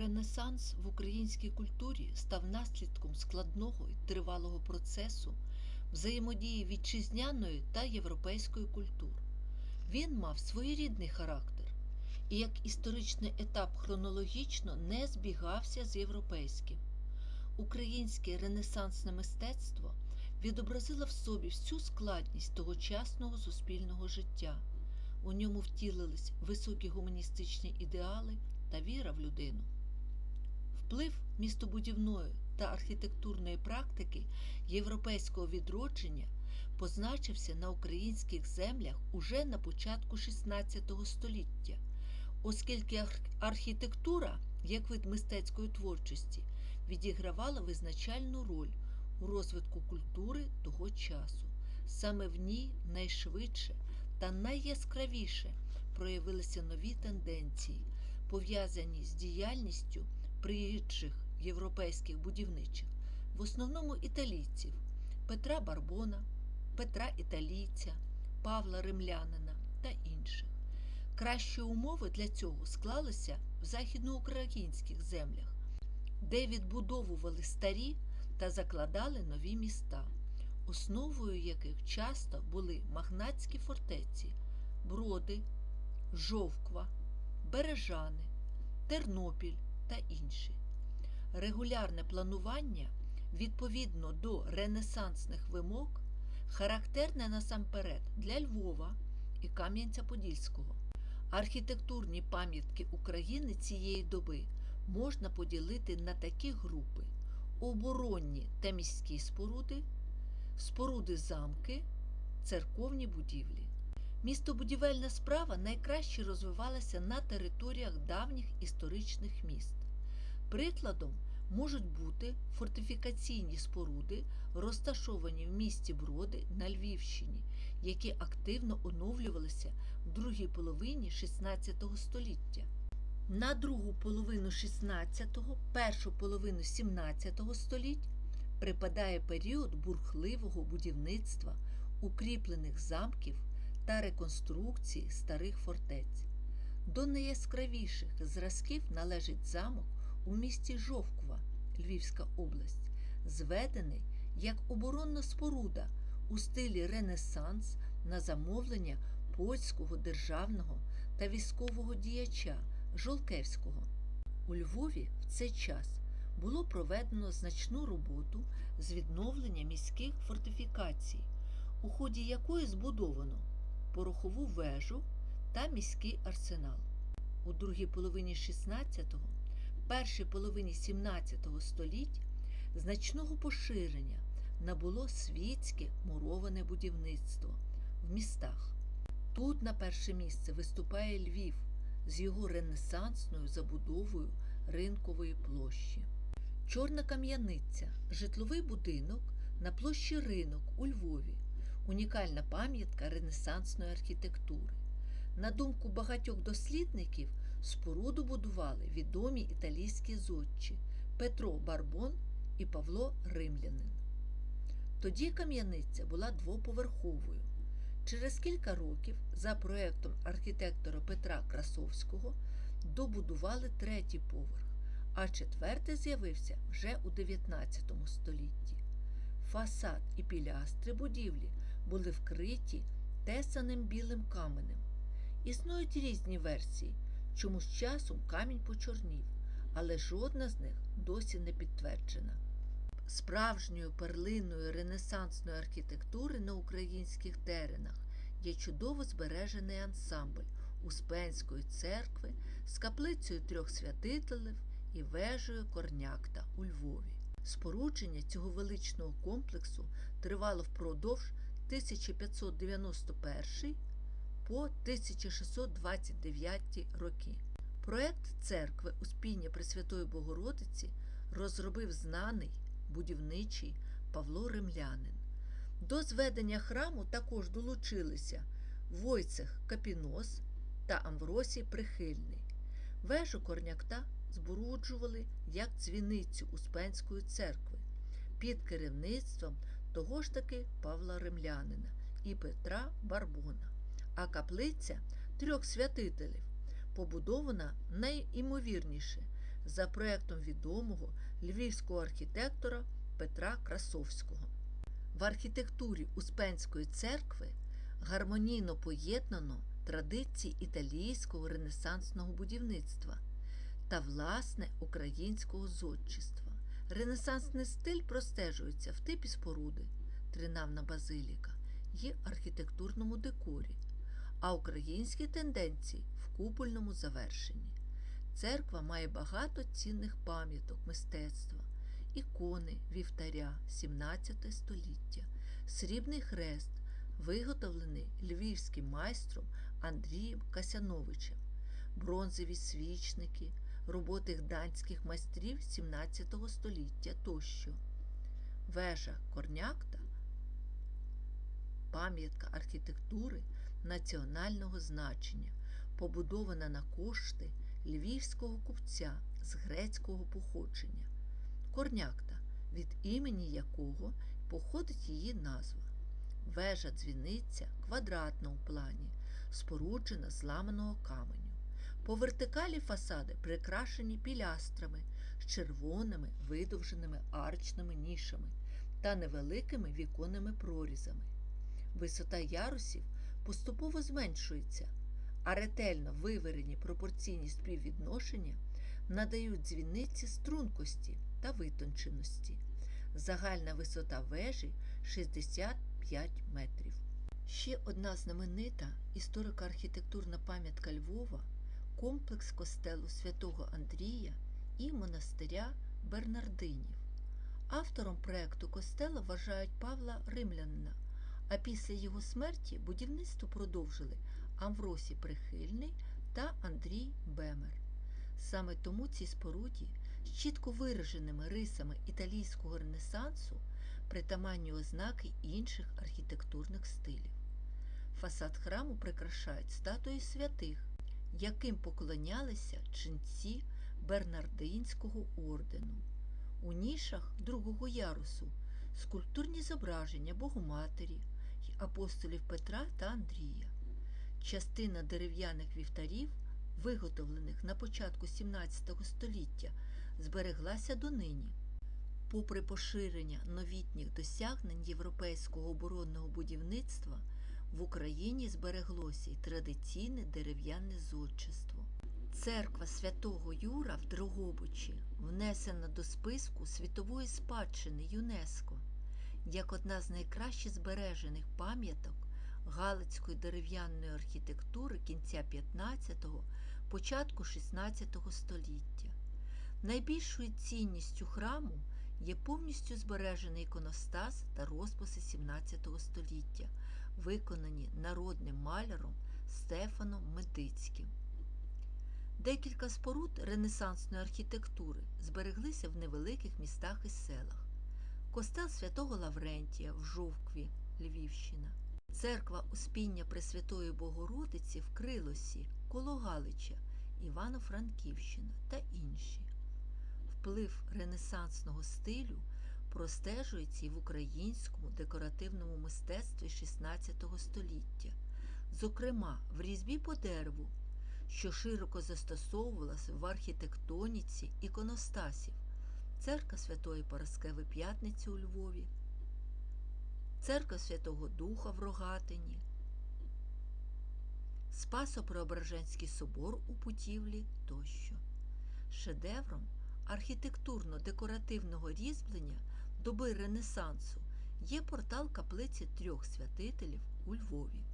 Ренесанс в українській культурі став наслідком складного і тривалого процесу взаємодії вітчизняної та європейської культур. Він мав своєрідний характер і як історичний етап хронологічно не збігався з європейським. Українське ренесансне мистецтво відобразило в собі всю складність тогочасного суспільного життя. У ньому втілились високі гуманістичні ідеали та віра в людину. Вплив містобудівної та архітектурної практики європейського відродження позначився на українських землях уже на початку XVI століття, оскільки архітектура, як вид мистецької творчості, відігравала визначальну роль у розвитку культури того часу. Саме в ній найшвидше та найяскравіше проявилися нові тенденції, пов'язані з діяльністю приїжджих європейських будівничих, в основному італійців Петра Барбона, Петра Італійця, Павла Римлянина та інших. Кращі умови для цього склалися в західноукраїнських землях, де відбудовували старі та закладали нові міста, основою яких часто були магнатські фортеці, Броди, Жовква, Бережани, Тернопіль та інші. Регулярне планування відповідно до ренесансних вимог характерне насамперед для Львова і Кам'янця-Подільського. Архітектурні пам'ятки України цієї доби можна поділити на такі групи: оборонні та міські споруди, споруди замки, церковні будівлі. Містобудівельна справа найкраще розвивалася на територіях давніх історичних міст. Прикладом можуть бути фортифікаційні споруди, розташовані в місті Броди на Львівщині, які активно оновлювалися в другій половині XVI століття. На другу половину XVI, першу половину XVII століть припадає період бурхливого будівництва, укріплених замків та реконструкції старих фортець. До найяскравіших зразків належить замок у місті Жовква, Львівська область, зведений як оборонна споруда у стилі Ренесанс на замовлення польського державного та військового діяча Жолкевського. У Львові в цей час було проведено значну роботу з відновлення міських фортифікацій, у ході якої збудовано порохову вежу та міський арсенал. У другій половині 16-го, першій половині 17 століть значного поширення набуло світське муроване будівництво в містах. Тут на перше місце виступає Львів з його ренесансною забудовою ринкової площі. Чорна кам'яниця житловий будинок на площі Ринок у Львові унікальна пам'ятка ренесансної архітектури. На думку багатьох дослідників, споруду будували відомі італійські зодчі Петро Барбон і Павло Римлянин. Тоді кам'яниця була двоповерховою. Через кілька років, за проєктом архітектора Петра Красовського, добудували третій поверх, а четвертий з'явився вже у 19 столітті. Фасад і пілястри будівлі були вкриті тесаним білим каменем. Існують різні версії, чому з часом камінь почорнів, але жодна з них досі не підтверджена. Справжньою перлиною ренесансної архітектури на українських теренах є чудово збережений ансамбль Успенської церкви з каплицею трьох святителів і вежею Корнякта у Львові. Спорудження цього величного комплексу тривало впродовж 1591 по 1629 роки. Проект церкви Успіння Пресвятої Богородиці розробив знаний будівничий Павло Римлянин. До зведення храму також долучилися Войцех Капінос та Амвросій Прихильний. Вежу корнякта збуруджували як дзвіницю Успенської церкви під керівництвом того ж таки Павла Римлянина і Петра Барбона, а каплиця трьох святителів побудована найімовірніше за проектом відомого львівського архітектора Петра Красовського. В архітектурі Успенської церкви гармонійно поєднано традиції італійського ренесансного будівництва та власне українського зодчества. Ренесансний стиль простежується в типі споруди, тринавна базиліка, і архітектурному декорі, а українські тенденції в купольному завершенні. Церква має багато цінних пам'яток мистецтва, ікони вівтаря 17 століття, срібний хрест, виготовлений львівським майстром Андрієм Касяновичем, бронзові свічники, роботи гданських майстрів 17 століття тощо. Вежа Корнякта пам'ятка архітектури національного значення, побудована на кошти львівського купця з грецького походження, Корнякта, від імені якого походить її назва. Вежа дзвіниця квадратна у плані, споруджена з ламаного каменю. По вертикалі фасади прикрашені пілястрами з червоними видовженими арчними нішами та невеликими віконними прорізами. Висота ярусів поступово зменшується, а ретельно виверені пропорційні співвідношення надають дзвіниці стрункості та витонченості. Загальна висота вежі 65 метрів. Ще одна знаменита історико-архітектурна пам'ятка Львова комплекс костелу святого Андрія і монастиря Бернардинів. Автором проекту костела вважають Павла Римлянина, а після його смерті будівництво продовжили Амвросій Прихильний та Андрій Бемер. Саме тому цій споруді з чітко вираженими рисами італійського ренесансу притаманні ознаки інших архітектурних стилів. Фасад храму прикрашають статуї святих, яким поклонялися ченці Бернардинського ордену. У нішах другого ярусу скульптурні зображення Богоматері апостолів Петра та Андрія. Частина дерев'яних вівтарів, виготовлених на початку XVII століття, збереглася донині. Попри поширення новітніх досягнень європейського оборонного будівництва, в Україні збереглося й традиційне дерев'яне зодчество. Церква святого Юра в Дрогобичі внесена до списку світової спадщини ЮНЕСКО як одна з найкраще збережених пам'яток Галицької дерев'яної архітектури кінця 15-го, початку 16 століття. Найбільшою цінністю храму є повністю збережений іконостас та розписи 17 століття, виконані народним маляром Стефаном Медицьким. Декілька споруд ренесансної архітектури збереглися в невеликих містах і селах. Костел святого Лаврентія в Жовкві, Львівщина, церква Успіння Пресвятої Богородиці в Крилосі, коло Галича, Івано-Франківщина та інші. Вплив ренесансного стилю простежується і в українському декоративному мистецтві XVI століття, зокрема в різьбі по дереву, що широко застосовувалася в архітектоніці іконостасів, церква Святої Параскеви П'ятниці у Львові, церква Святого Духа в Рогатині, Спасо-Преображенський собор у Путівлі тощо. Шедевром архітектурно-декоративного різьблення доби Ренесансу є портал каплиці трьох святителів у Львові.